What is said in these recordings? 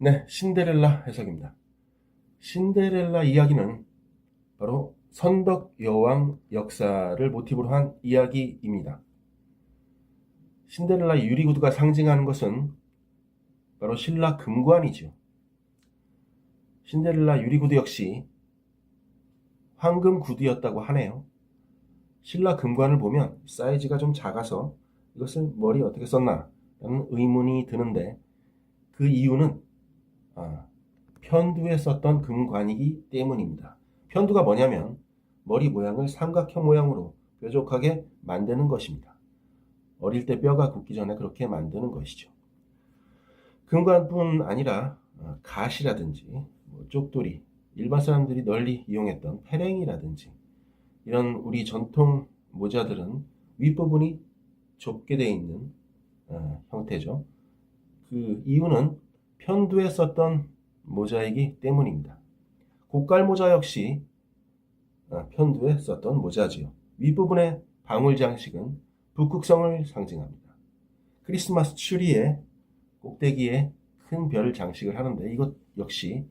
네, 신데렐라 해석입니다. 신데렐라 이야기는 바로 선덕 여왕 역사를 모티브로 한 이야기입니다. 신데렐라 유리구두가 상징하는 것은 바로 신라 금관이죠. 신데렐라 유리구두 역시 황금 구두였다고 하네요. 신라 금관을 보면 사이즈가 좀 작아서 이것을 머리에 어떻게 썼나 라는 의문이 드는데 그 이유는 아, 편두에 썼던 금관이기 때문입니다. 편두가 뭐냐면 머리 모양을 삼각형 모양으로 뾰족하게 만드는 것입니다. 어릴 때 뼈가 굳기 전에 그렇게 만드는 것이죠. 금관뿐 아니라 어, 가시라든지 뭐 쪽돌이, 일반 사람들이 널리 이용했던 패랭이라든지 이런 우리 전통 모자들은 윗부분이 좁게 되어 있는 어, 형태죠. 그 이유는 편두에 썼던 모자이기 때문입니다. 고깔 모자 역시 어, 편두에 썼던 모자지요. 윗부분의 방울 장식은 북극성을 상징합니다. 크리스마스 추리에 꼭대기에 큰별 장식을 하는데 이것 역시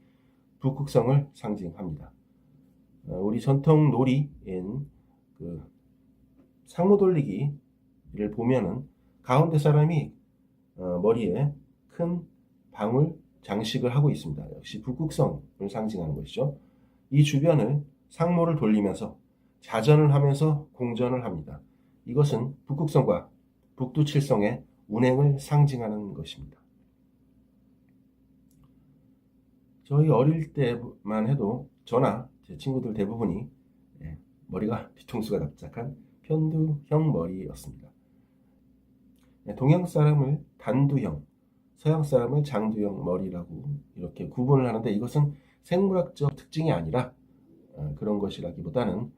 북극성을 상징합니다. 어, 우리 전통 놀이인 그 상모 돌리기를 보면은 가운데 사람이 어, 머리에 큰 방울 장식을 하고 있습니다. 역시 북극성을 상징하는 것이죠. 이 주변을 상모를 돌리면서 자전을 하면서 공전을 합니다. 이것은 북극성과 북두칠성의 운행을 상징하는 것입니다. 저희 어릴 때만 해도 저나 제 친구들 대부분이 예, 머리가 뒤통수가 납작한 편두형 머리였습니다. 예, 동양 사람을 단두형, 서양 사람을 장두형 머리라고 이렇게 구분을 하는데 이것은 생물학적 특징이 아니라 어, 그런 것이라기보다는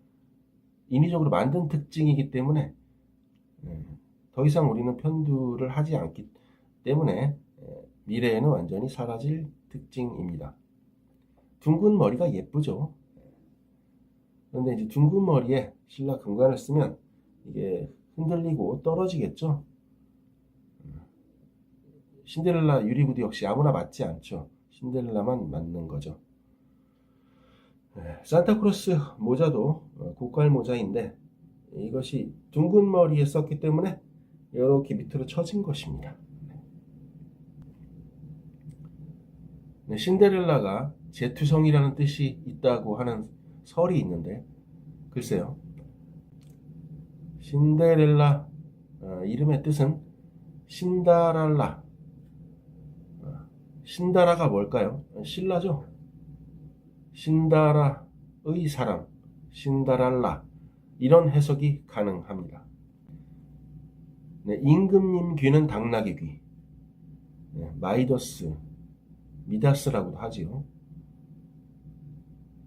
인위적으로 만든 특징이기 때문에 예, 더 이상 우리는 편두를 하지 않기 때문에 예, 미래에는 완전히 사라질 특징입니다. 둥근 머리가 예쁘죠. 그런데 이제 둥근 머리에 신라 금관을 쓰면 이게 흔들리고 떨어지겠죠. 신데렐라 유리구두 역시 아무나 맞지 않죠. 신데렐라만 맞는 거죠. 네, 산타크로스 모자도 어, 고깔 모자인데 이것이 둥근 머리에 썼기 때문에 이렇게 밑으로 처진 것입니다. 네, 신데렐라가 제투성이라는 뜻이 있다고 하는 설이 있는데 글쎄요. 신데렐라 어, 이름의 뜻은 신다랄라. 어, 신다라가 뭘까요? 신라죠. 신다라의 사람, 신다랄라 이런 해석이 가능합니다. 네, 임금님 귀는 당나귀 귀, 네, 마이더스, 미다스라고도 하지요.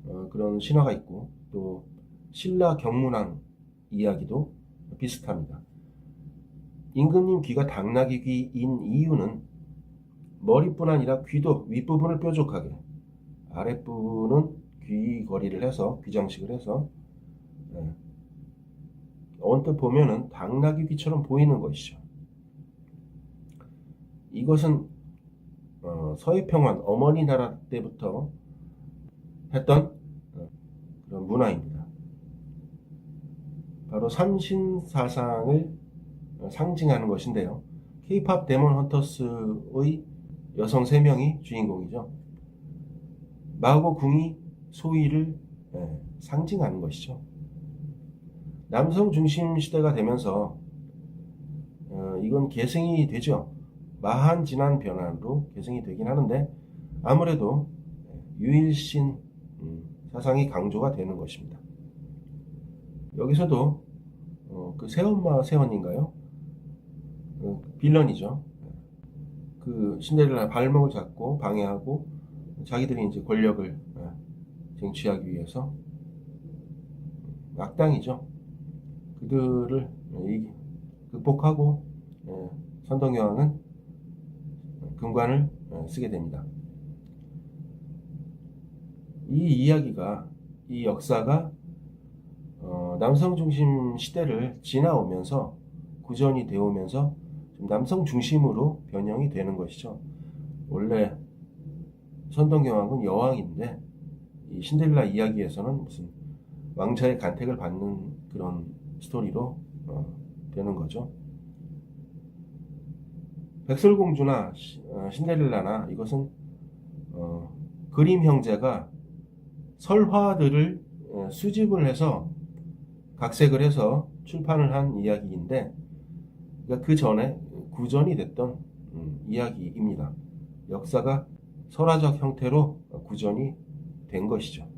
어, 그런 신화가 있고 또 신라 경문왕 이야기도 비슷합니다. 임금님 귀가 당나귀 귀인 이유는 머리뿐 아니라 귀도 윗부분을 뾰족하게 아랫부분은 귀걸이를 해서 귀장식을 해서 예, 언뜻 보면은 당나귀 귀처럼 보이는 것이죠. 이것은 어, 서해평원 어머니 나라 때부터 했던 어, 그런 문화입니다. 바로 삼신사상을 어, 상징하는 것인데요. 케이팝 데몬 헌터스의 여성 3명이 주인공이죠. 마하고 궁이 소위를 예, 상징하는 것이죠. 남성 중심 시대가 되면서 어, 이건 계승이 되죠. 마한 진한 변화로 계승이 되긴 하는데 아무래도 유일신 음, 사상이 강조가 되는 것입니다. 여기서도 어, 그 새엄마 새언인가요? 어, 빌런이죠. 그 신데렐라 발목을 잡고 방해하고 자기들이 이제 권력을 어, 쟁취하기 위해서 악당이죠. 그들을 극복하고 어, 선동여왕은 금관을 어, 쓰게 됩니다. 이 이야기가 이 역사가 어, 남성 중심 시대를 지나오면서 구전이 되오면서 좀 남성 중심으로 변형이 되는 것이죠. 원래 선덕여왕은 여왕인데 이 신데렐라 이야기에서는 무슨 왕자의 간택을 받는 그런 스토리로 어, 되는 거죠. 백설공주나 시- 어, 신데렐라나 이것은 어, 그림 형제가 설화들을 어, 수집을 해서 각색을 해서 출판을 한 이야기인데 그러니까 그 전에 구전이 됐던 음, 이야기입니다. 역사가 설화적 형태로 구전이 된 것이죠.